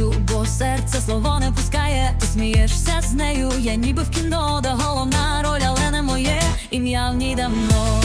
мовчу, бо серце слово не пускає. Ти смієшся з нею, я ніби в кіно, да головна роль, але не моє ім'я в ній давно.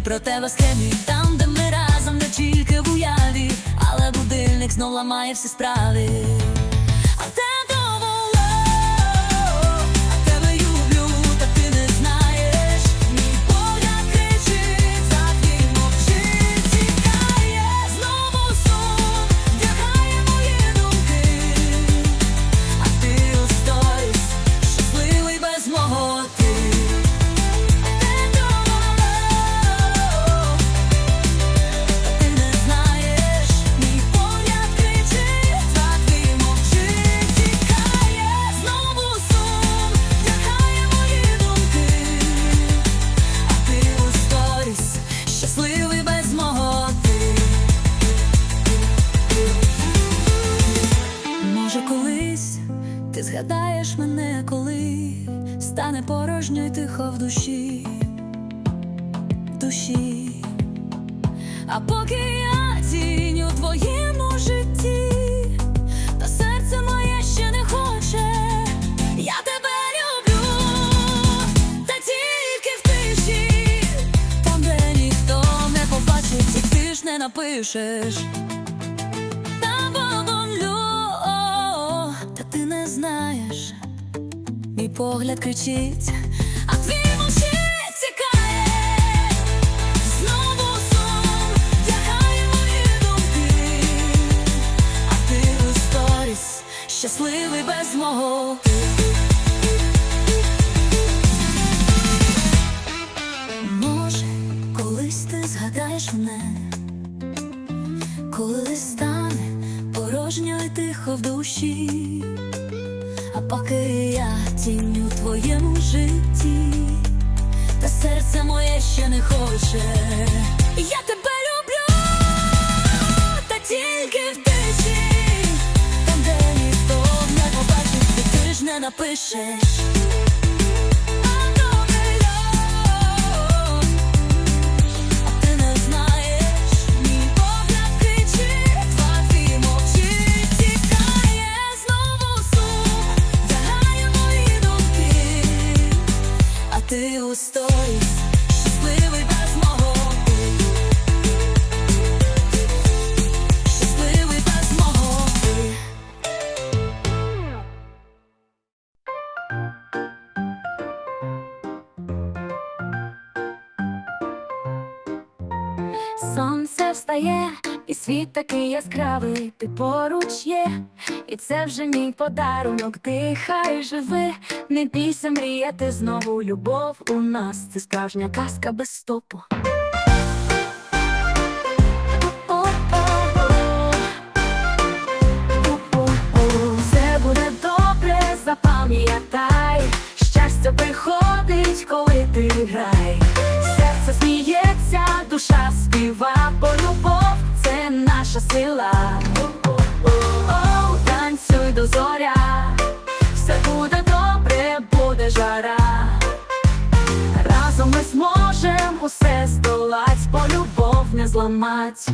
Сни про тебе схемі. Там, де ми разом, не тільки в уяві, але будильник знов ламає всі справи. Душі. А поки я тінь у твоєму житті, та серце моє ще не хоче, я тебе люблю, та тільки в тиші, там, де ніхто не побачить, і ти ж не напишеш. Та ти не знаєш, мій погляд кричить, а твій щасливий без мого. Може, колись ти згадаєш мене коли стане порожньо й тихо в душі, а поки я тінь у твоєму житті, та серце моє ще не хоче. Я тебе напишеш. Встає, і світ такий яскравий, ти поруч є, і це вже мій подарунок. Дихай, живи, не бійся мріяти знову. Любов у нас це справжня казка без стопу. Усе здолать, бо любов не зламать.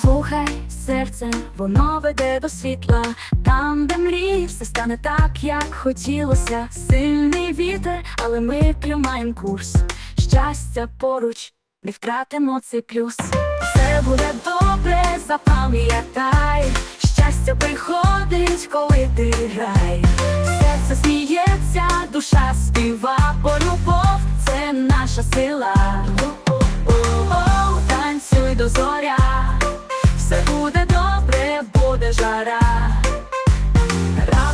Слухай серце, воно веде до світла, там, де мрії, все стане так, як хотілося. Сильний вітер, але ми тримаємо курс. Щастя поруч, не втратимо цей плюс. Все буде добре, запам'ятай. Щастя приходить, коли ти грай. Серце сміється, душа співа, бо любов це наша сила. О-о-о, Танцюй до зоря, все буде добре, буде жара.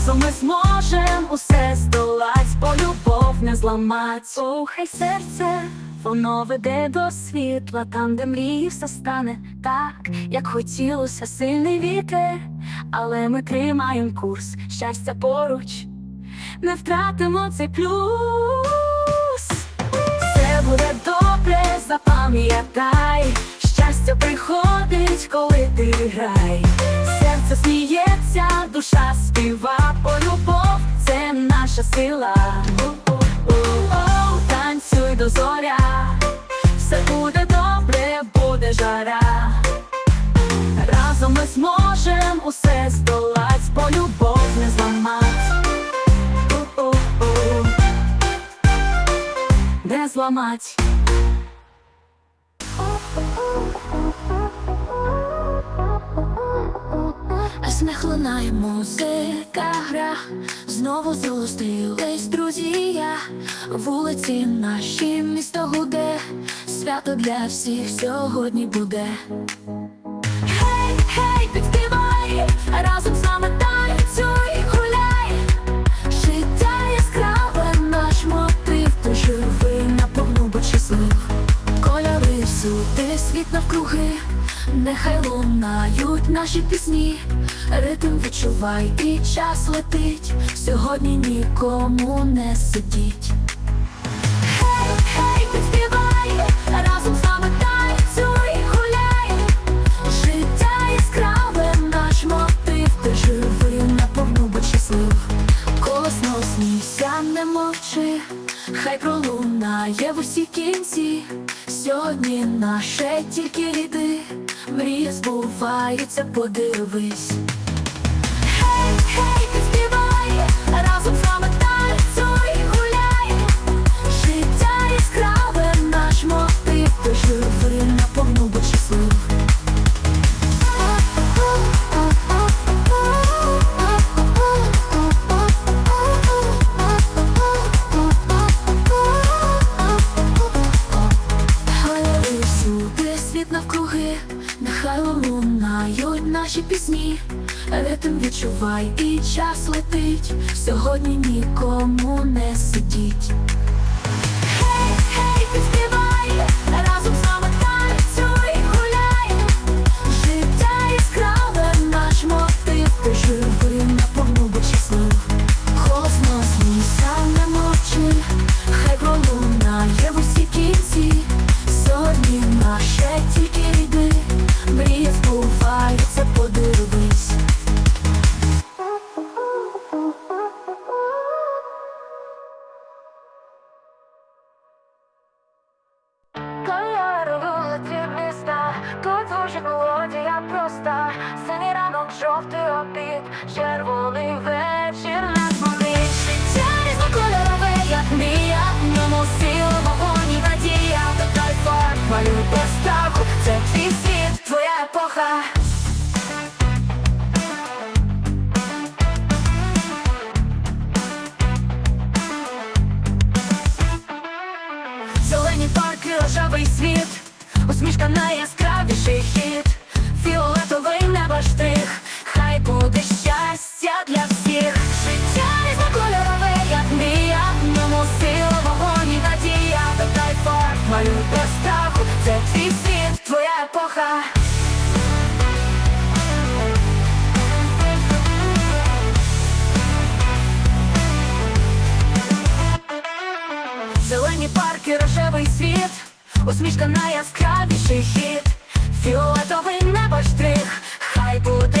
Разом ми зможем усе здолать, бо любов не зламать. Слухай серце, воно веде до світла, там, де мрії все стане так, як хотілося, сильний вітер, але ми тримаємо курс, щастя поруч, не втратимо цей плюс. Все буде добре, запам'ятай, щастя приходить, коли ти грай. Серце сміється, душа співа, бо любов це наша сила. У-у-у-оу, Танцюй до зоря, все буде добре, буде жара. Разом ми зможем усе здолать, бо любов не зламать. У-у-у. Не зламать. Лунає музика гра, знову зустрілись друзі, я. Вулиці наші місто гуде, свято для всіх сьогодні буде. Гей, гей, підспівай, разом з нами танцюй, гуляй, життя яскраве, наш мотив, ти живий, наповну будь щаслив. Кольори всюди, світ навкруги, нехай лунають наші пісні, ритм відчувай і час летить, сьогодні нікому не сидіть. Гей, гей, підспівай, разом з нами танцюй, гуляй, життя яскраве, наш мотив, ти живий, наповну будь щаслив. Косно смійся, не мовчи, хай пролунає в усі кінці. Сьогодні наше тільки йди, мрії збуваються, подивись. Гей, ти співай разом з нами жовтий обід, червоний вечір на болить Життя різнокольорове, як мрія, в ньому сила, вогонь і надія. Така фарб, малюй без страху, це твій світ, твоя епоха усмішка найяскравіший хід, фіолетовий небо штрих, хай буде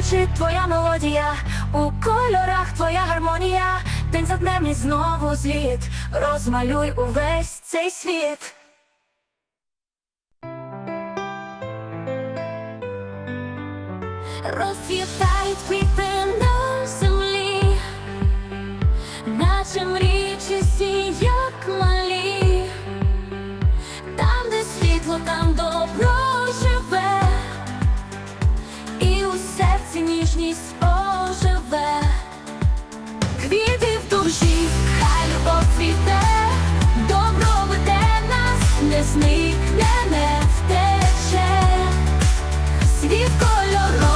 звучить твоя мелодія, у кольорах твоя гармонія, день за днем і знову зліт, розмалюй увесь цей світ. Розцвітають квіти Світ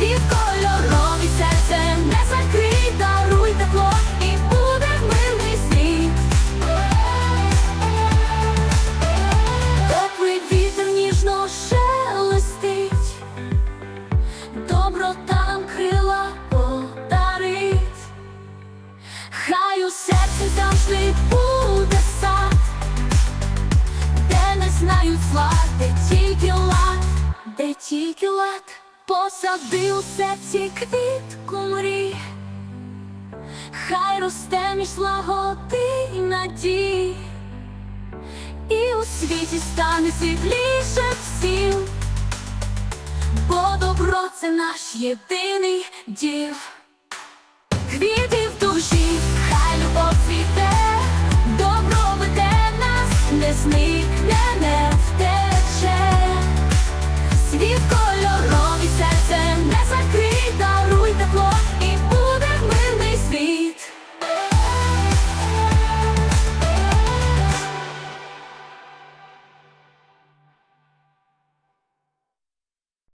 Світ кольорові серцем не закрий, даруй тепло і буде мирний світ. Теплий вітер ніжно шелестить, доброта нам крила подарить, хай у серці завжди буде сад, де не знають зла, де тільки лад, де тільки лад, посади у серці квітку мрій, хай росте між лагоди і надій. І у світі стане світліше всім, бо добро це наш єдиний дів. Квіти